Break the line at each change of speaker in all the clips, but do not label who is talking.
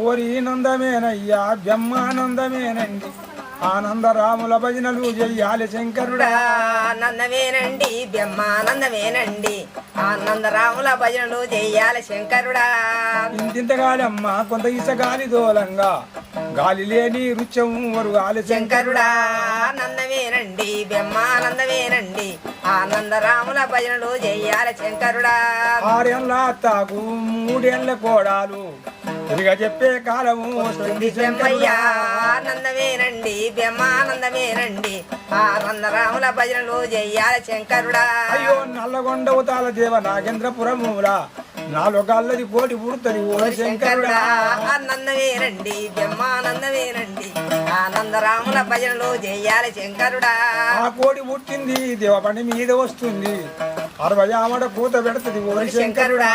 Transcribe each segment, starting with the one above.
ఓరి నందమేనయ్యా బ్రహ్మానందమేనండి. ఆనందరాముల భజనలు చెయ్యాలి శంకరుడా.
ఆనందమేనండి బ్రహ్మానందమేనండి. ఆనందరాముల భజనలు చెయ్యాలి శంకరుడా.
ఇంతింత గాలమ్మ కొంత ఇస గాలి దోలంగా. గాలి లేని రుచం వరుగాలి
శంకరుడా ఆనందమేనండి బ్రహ్మానందమేనండి. ఆనందరాముల భజనలు చెయ్యాలి శంకరుడా.
ఆరేళ్ళ అత్తాకు మూడేళ్ళ కోడాలు. చెప్పే కాలము వస్తుంది శంకరుడా.
ఆనందమేనండి బ్రహ్మానందమేనండి ఆనందరాముల భజనలు చెయ్యాలి శంకరుడా.
అయ్యో నల్లగొండవతాల దేవ నాగేంద్రపురముల. నాలో గల్లది కోటి పుడుతుంది ఓ
శంకరుడా. ఆనందమేనండి బ్రహ్మానందమేనండి ఆనందరాముల భజనలు చెయ్యాలి శంకరుడా.
ఆ కోడి పుట్టింది దేవపండి మీద వస్తుంది. అరవై ఆమడ కూత పెడుతుంది ఓ
శంకరుడా.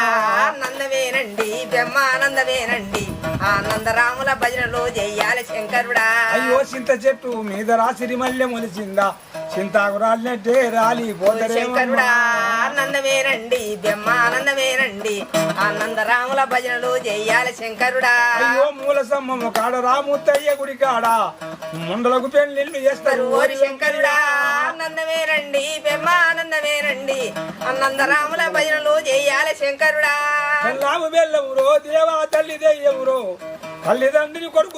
ఆనందమేనండి బ్రహ్మానందమేనండి ఆనందరాముల భజనలు చెయ్యాలి శంకరుడా.
అయ్యో చింత చెట్టు మీద రాసిరి మల్లె మొలిచిందా. చింతాకు రాలినట్టే రాలి పోతరేమమ్మా.
శంకరుడా. ఆనందమేనండి బ్రహ్మానందమేనండి ఆనందరాముల భజనలు చెయ్యాలి శంకరుడా.
అయ్యో మూల సమ్మము కాడ రాముత్తయ్య గుడి కాడ? ముండలకు పెళ్ళిళ్ళు చేస్తారు
ఓరి శంకరుడా. ఆనందమేనండి బ్రహ్మానందమేనండి ఆనందరాముల భజనలు చెయ్యాలి శంకరుడా.
పెళ్ళాము వెళ్ళవురో దేవా తల్లి దెయ్యవురో తల్లిదండ్రిని కొడుకు